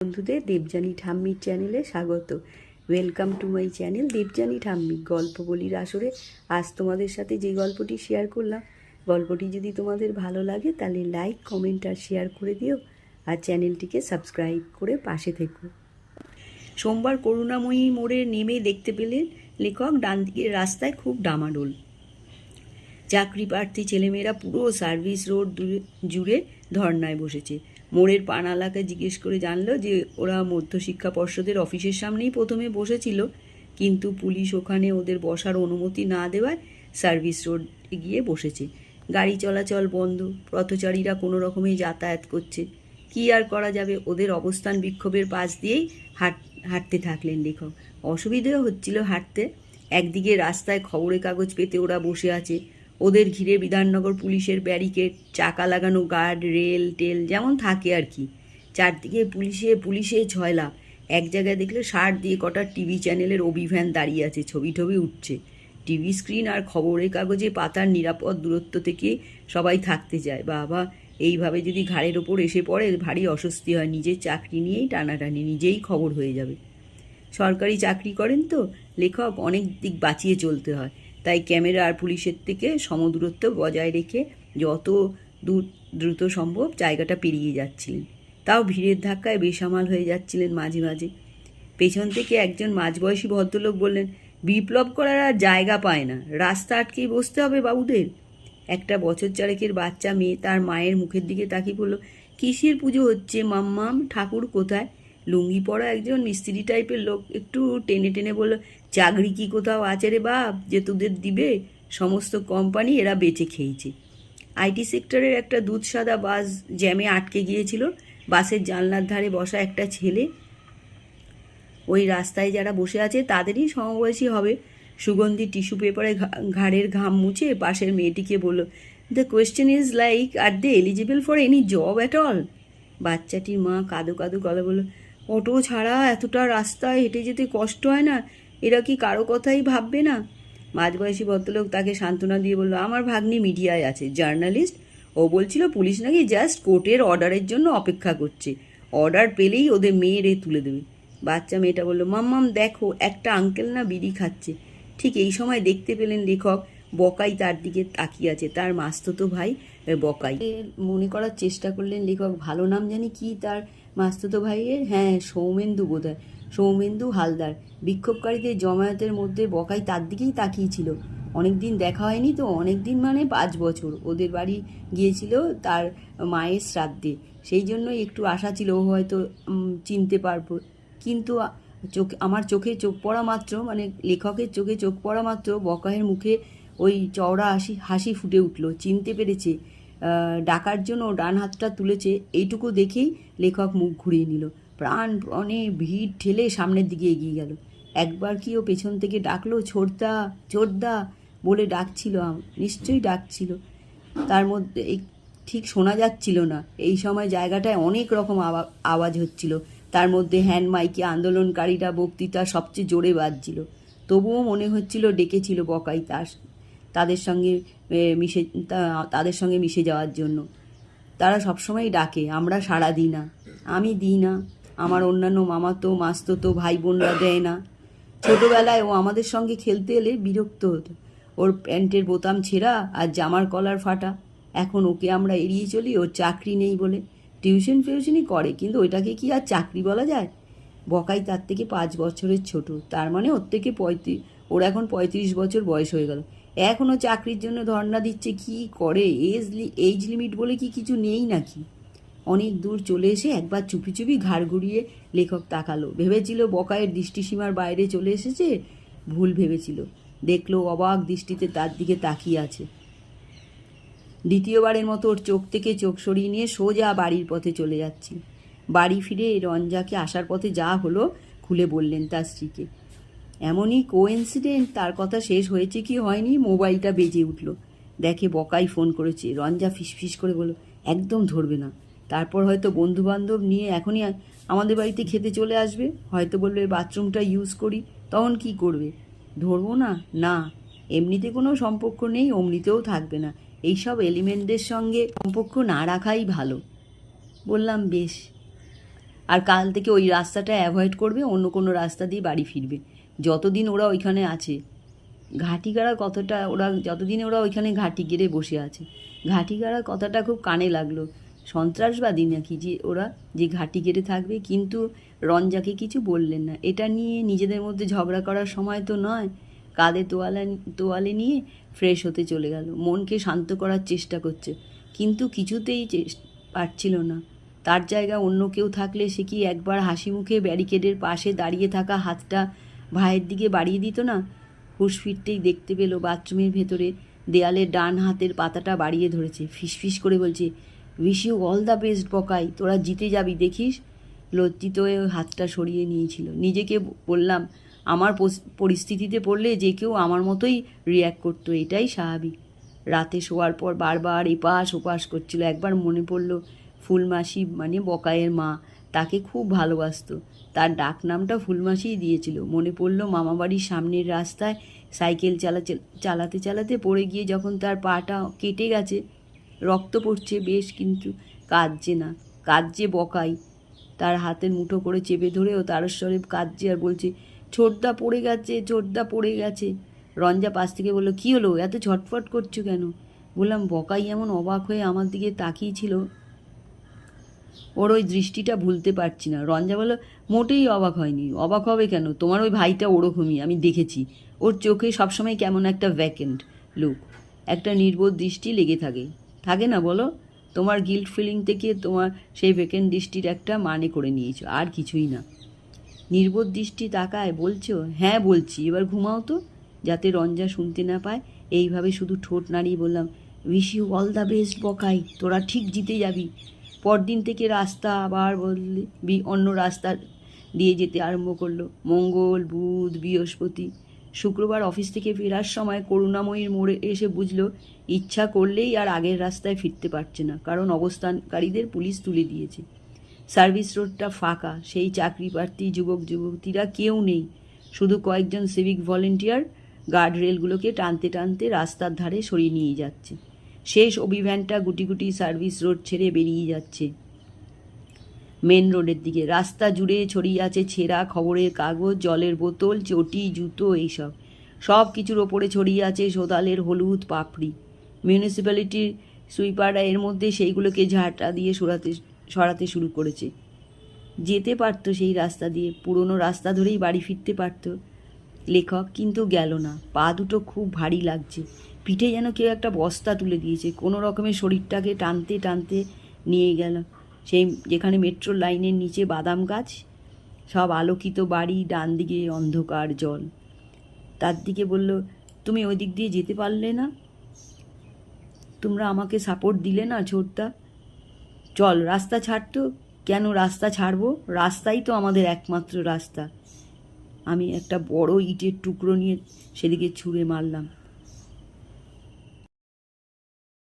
বন্ধুদের দেবযানী ঠাম্মির চ্যানেলে স্বাগত। Welcome to my channel Debjani ঠাম্মি। গল্প বলির আসরে আজ তোমাদের সাথে যে গল্পটি শেয়ার করলাম। গল্পটি যদি তোমাদের ভালো লাগে তাহলে লাইক কমেন্ট আর শেয়ার করে দিও আর চ্যানেলটিকে সাবস্ক্রাইব করে পাশে থেকো। সোমবার করুণাময়ী মোড়ে নেমে দেখতে পেলেন লেখক ডান দিকের রাস্তায় খুব ডামাডোল। চাকরি প্রার্থী ছেলেমেয়েরা পুরো সার্ভিস রোড জুড়ে ধর্নায় বসেছে। মোড়ের পানালাকে জিজ্ঞেস করে জানলো যে ওরা মধ্যশিক্ষা পর্ষদের অফিসের সামনেই প্রথমে বসেছিল। কিন্তু পুলিশ ওখানে ওদের বসার অনুমতি না দেওয়ায় সার্ভিস রোড গিয়ে বসেছে। গাড়ি চলাচল বন্ধ, পথচারীরা কোনো রকমে যাতায়াত করছে। কি আর করা যাবে? ওদের অবস্থান বিক্ষোভের পাশ দিয়েই হাঁট, হাঁটতে থাকলেন লেখক। অসুবিধেও হচ্ছিল হাঁটতে। একদিকে রাস্তায় খবরের কাগজ পেতে ওরা বসে আছে। ওদের ঘিরে বিধাননগর পুলিশের ব্যারিকেড, চাকা লাগানো গার্ড, রেল টেল যেমন থাকে আর কি। চারদিকে পুলিশে পুলিশে ছয়লা। এক জায়গায় দেখলে সার দিয়ে কটা টিভি চ্যানেলের অভিভ্যান দাঁড়িয়ে আছে, ছবি টবি উঠছে। টিভি স্ক্রিন আর খবরের কাগজে পাতার নিরাপদ দূরত্ব থেকে সবাই থাকতে চায়। বাবা, এইভাবে যদি ঘাড়ের ওপর এসে পড়ে, ভারী অস্বস্তি হয়। নিজের চাকরি নিয়েই টানাটানি, নিজেই খবর হয়ে যাবে। সরকারি চাকরি করেন তো, লেখক অনেক দিক বাঁচিয়ে চলতে হয়। তাই ক্যামেরা আর পুলিশের থেকে সমদূরত্ব বজায় রেখে যত দূর দ্রুত সম্ভব জায়গাটা পেরিয়ে যাচ্ছিলেন। তাও ভিড়ের ধাক্কায় বেসামাল হয়ে যাচ্ছিলেন মাঝে মাঝে। পেছন থেকে একজন মাঝবয়সী ভদ্রলোক বললেন, বিপ্লব করার আর জায়গা পায় না। রাস্তা আটকেই বসতে হবে বাবুদের। একটা বছর চারেকের বাচ্চা মেয়ে তার মায়ের মুখের দিকে তাকিয়ে বলল, কিসের পুজো হচ্ছে মাম্মাম? ঠাকুর কোথায়? লুঙ্গি পরা একজন মিস্ত্রি টাইপের লোক একটু টেনে টেনে বলল চাকরি কি কোথাও আছে রে বাপ যে তোদের দিবে? সমস্ত কোম্পানি এরা বেঁচে খেয়েছে। আইটি সেক্টরের একটা দুধ সাদা বাস জ্যামে আটকে গিয়েছিল। বাসের জানলার ধারে বসা একটা ছেলে। ওই রাস্তায় যারা বসে আছে তাদেরই সমবয়সী হবে। সুগন্ধি টিস্যু পেপারে ঘাড়ের ঘাম মুছে পাশের মেয়েটিকে বলল the question is like are they eligible for any job at all বাচ্চাটির মা কাদো কাদো গলা বলল, অটো ছাড়া এতটা রাস্তায় হেঁটে যেতে কষ্ট হয় না। এরা কি কারও কথাই ভাববে না? মাঝবয়সী ভদ্রলোক তাকে সান্ত্বনা দিয়ে বলল, আমার ভাগ্নি মিডিয়ায় আছে, জার্নালিস্ট। ও বলছিল, পুলিশ নাকি জাস্ট কোর্টের অর্ডারের জন্য অপেক্ষা করছে। অর্ডার পেলেই ওদের মেয়েরে তুলে দেবে। বাচ্চা মেয়েটা বলল মাম্মাম দেখো, একটা আঙ্কেল না বিড়ি খাচ্ছে। ঠিক এই সময় দেখতে পেলেন লেখক, বকাই তার দিকে তাকিয়ে আছে। তার মাস্ততো ভাই বকাই। মনে করার চেষ্টা করলেন লেখক, ভালো নাম জানি কি তার মাস্ততো ভাইয়ের? হ্যাঁ সৌমেন্দু বোধহয়। সৌমেন্দু হালদার। বিক্ষোভকারীদের জমায়েতের মধ্যে বকাই তার দিকেই তাকিয়েছিল। অনেক দিন দেখা হয়নি তো অনেক দিন মানে পাঁচ বছর। ওদের বাড়ি গিয়েছিল তার মায়ের শ্রাদ্ধে। সেই জন্যই একটু আশা ছিল হয়তো চিনতে পারব। কিন্তু চোখ, আমার চোখে চোখ পড়া মাত্র মানে লেখকের চোখে চোখ পড়া মাত্র বকায়ের মুখে ওই চওড়া হাসি হাসি ফুটে উঠল। চিনতে পেরেছে ডাকার জন্য ডান হাতটা তুলেছে, এইটুকু দেখেই লেখক মুখ ঘুরিয়ে নিল। প্রাণ প্রাণে ভিড় ঠেলে সামনের দিকে এগিয়ে গেল। একবার কি ও পেছন থেকে ডাকলো, ছোটদা ছোটদা? বলে ডাকছিল নিশ্চয়ই ডাকছিল। তার মধ্যে ঠিক শোনা যাচ্ছিল না। এই সময় জায়গাটায় অনেক রকম আওয়া- আওয়াজ হচ্ছিল। তার মধ্যে হ্যান্ড মাইকে আন্দোলনকারীরা বক্তৃতা সবচেয়ে জোরে বাজছিল। তবুও মনে হচ্ছিল ডেকেছিল বকাই তার, তাদের সঙ্গে মিশে তাদের সঙ্গে মিশে যাওয়ার জন্য। তারা সবসময় ডাকে, আমরা সাড়া দিই না, আমি দিই না। আমার অন্যান্য মামাতো, মাস্ততো ভাই বোনরা দেয় না। ছোটবেলায় ও আমাদের সঙ্গে খেলতে এলে বিরক্ত হতো। ওর প্যান্টের বোতাম ছেঁড়া আর জামার কলার ফাটা। এখন ওকে আমরা এড়িয়ে চলি, ওর চাকরি নেই বলে। টিউশন ফিউশনই করে, কিন্তু ওইটাকে কি আর চাকরি বলা যায়? বকাই তার থেকে পাঁচ বছরের ছোট। তার মানে ওর থেকে পঁয়ত্রিশ ওর এখন পঁয়ত্রিশ বছর বয়স হয়ে গেল। এখনও চাকরির জন্য ধর্ণা দিচ্ছে, কি করে? এজ এইজ লিমিট বলে কি কিছু নেই নাকি? অনেক দূর চলে এসে একবার চুপি চুপি ঘাড় ঘুরিয়ে লেখক তাকালো। ভেবেছিল বকায়ের দৃষ্টিসীমার বাইরে চলে এসেছে, ভুল ভেবেছিল। দেখল অবাক দৃষ্টিতে তার দিকে তাকিয়ে আছে। দ্বিতীয়বারের মতো ওর চোখ থেকে চোখ সরিয়ে নিয়ে সোজা বাড়ির পথে চলে যাচ্ছি। বাড়ি ফিরে রঞ্জাকে আসার পথে যা হলো খুলে বললেন তার স্ত্রীকে। এমনই কোইন্সিডেন্ট তার কথা শেষ হয়েছে কি হয়নি মোবাইলটা বেজে উঠল। দেখে বকাই ফোন করেছে। রঞ্জা ফিসফিস করে বলল, একদম ধরবে না। তারপর হয়তো বন্ধু বান্ধব নিয়ে এখনই আমাদের বাড়িতে খেতে চলে আসবে। হয়তো বলবে, বাথরুমটা ইউজ করি। তখন কি করবে? ধরবো না? না। এমনিতে কোনো সম্পর্ক নেই, অমনিতেও থাকবে না। এইসব এলিমেন্টদের সঙ্গে সম্পর্ক না রাখাই ভালো। বললাম, বেশ। আর কাল থেকে ওই রাস্তাটা অ্যাভয়েড করবে, অন্য কোনো রাস্তা দিয়ে বাড়ি ফিরবে। যতদিন ওরা ওইখানে আছে। ঘাটিগাড়া কথাটা ওরা যতদিন ওরা ওইখানে ঘাটি গেড়ে বসে আছে। ঘাটিগাড়া কথাটা খুব কানে লাগল। সন্ত্রাসবাদী নাকি যে ওরা যে ঘাটি কেটে থাকবে, কিন্তু রঞ্জাকে কিছু বললেন না। এটা নিয়ে নিজেদের মধ্যে ঝগড়া করার সময় তো নয়, কাঁধে তোয়ালা, তোয়ালে নিয়ে ফ্রেশ হতে চলে গেল। মনকে শান্ত করার চেষ্টা করছে, কিন্তু কিছুতেই পারছিল না। তার জায়গা অন্য কেউ থাকলে সে কি একবার হাসি মুখে ব্যারিকেডের পাশে দাঁড়িয়ে থাকা হাতটা ভাইয়ের দিকে বাড়িয়ে দিত না? হুঁশ ফিরতেই দেখতে পেল বাথরুমের ভেতরে দেয়ালের ডান হাতের পাতাটা বাড়িয়ে ধরেছে। ফিসফিস করে বলছে wish you all the best Bakai তোরা জিতে যাবি, দেখিস? লজ্জিত হয়ে হাতটা সরিয়ে নিয়েছিল। নিজেকে বললাম, আমার পরিস্থিতিতে পড়লে যে কেউ আমার মতোই রিয়্যাক্ট করতো, এটাই স্বাভাবিক। রাতে শোয়ার পর বারবার এপাশ ওপাশ করছিল। একবার মনে পড়ল, ফুলমাসি মানে বকায়ের মা, তাকে খুব ভালোবাসতো। তার ডাক নামটা ফুলমাসিই দিয়েছিল। মনে পড়ল মামাবাড়ির সামনের রাস্তায় সাইকেল চালাতে চালাতে চালাতে পড়ে গিয়ে যখন তার পাটা কেটে গেছে রক্ত পড়ছে বেশ কিন্তু কাঁদছে না। কাঁদছে বকাই। তার হাতের মুঠো করে চেপে ধরে ও তারস্বরে কাঁদছে আর বলছে, ছোটদা পড়ে গেছে, ছোটদা পড়ে গেছে। রঞ্জা পাশ থেকে বলল, কী হলো? এত ছটফট করছ কেন? বললাম, বকাই এমন অবাক হয়ে আমার দিকে তাকিয়েছিল। ওর ওই দৃষ্টিটা ভুলতে পারছি না। রঞ্জা বলল, মোটেই অবাক হয়নি। অবাক হবে কেন? তোমার ওই ভাইটা ওরকমই, আমি দেখেছি। ওর চোখে সবসময় কেমন একটা ভ্যাকেন্ট লুক একটা নির্বোধ দৃষ্টি লেগে থাকে। থাকে না বলো? তোমার গিল্ট ফিলিং থেকে তোমার সেই ভেকেন্ট দৃষ্টির একটা মানে করে নিয়েছো, আর কিছুই না। নির্বোধ দৃষ্টি তাকায়, বলছো হ্যাঁ বলছি, এবার ঘুমাও তো। যাতে রঞ্জা শুনতে না পায়। এইভাবে শুধু ঠোঁট নাড়িয়ে বললাম wish you all the best Bakai, তোরা ঠিক জিতে যাবি। পরদিন থেকে রাস্তা আবার বদলে, বি- অন্য রাস্তা দিয়ে যেতে আরম্ভ করল। মঙ্গল, বুধ, বৃহস্পতি। শুক্রবার অফিস থেকে ফেরার সময় করুণাময়ীর মোড়ে এসে বুঝলো, ইচ্ছা করলেই আর আগের রাস্তায় ফিরতে পারছে না, কারণ অবস্থানকারীদের পুলিশ তুলে দিয়েছে। সার্ভিস রোডটা ফাঁকা, সেই চাকরি প্রার্থী যুবক, যুবতীরা কেউ নেই। শুধু কয়েকজন সিভিক ভলেন্টিয়ার গার্ড রেলগুলোকে টানতে টানতে রাস্তার ধারে সরিয়ে নিয়ে যাচ্ছে। শেষ অভিভ্যানটা গুটি গুটি সার্ভিস রোড ছেড়ে বেরিয়ে যাচ্ছে। মেন রোডের দিকে। রাস্তা জুড়ে ছড়িয়ে আছে ছেঁড়া খবরের কাগজ, জলের বোতল, চটি, জুতো এইসব। সব কিছুর ওপরে ছড়িয়ে আছে সোদালের হলুদ পাপড়ি। মিউনিসিপ্যালিটির সুইপাররা এর মধ্যে সেইগুলোকে ঝাঁটা দিয়ে সরাতে সরাতে শুরু করেছে। যেতে পারতো সেই রাস্তা দিয়ে। পুরনো রাস্তা ধরেই বাড়ি ফিরতে পারতো। লেখক কিন্তু গেল না। পা দুটো খুব ভারী লাগছে। পিঠে যেন কেউ একটা বস্তা তুলে দিয়েছে। কোনো রকমের শরীরটাকে টানতে টানতে নিয়ে গেল। সেই যেখানে মেট্রো লাইনের নিচে বাদাম গাছ, সব আলোকিত বাড়ি, ডান দিকে অন্ধকার জল। তার দিকে বলল, তুমি ওই দিক দিয়ে যেতে পারলে না? তোমরা আমাকে সাপোর্ট দিলে না ছোটদা চল, রাস্তা ছাড়তো কেন রাস্তা ছাড়বো? রাস্তাই তো আমাদের একমাত্র রাস্তা। আমি একটা বড় ইটের টুকরো নিয়ে সেদিকে ছুঁড়ে মারলাম।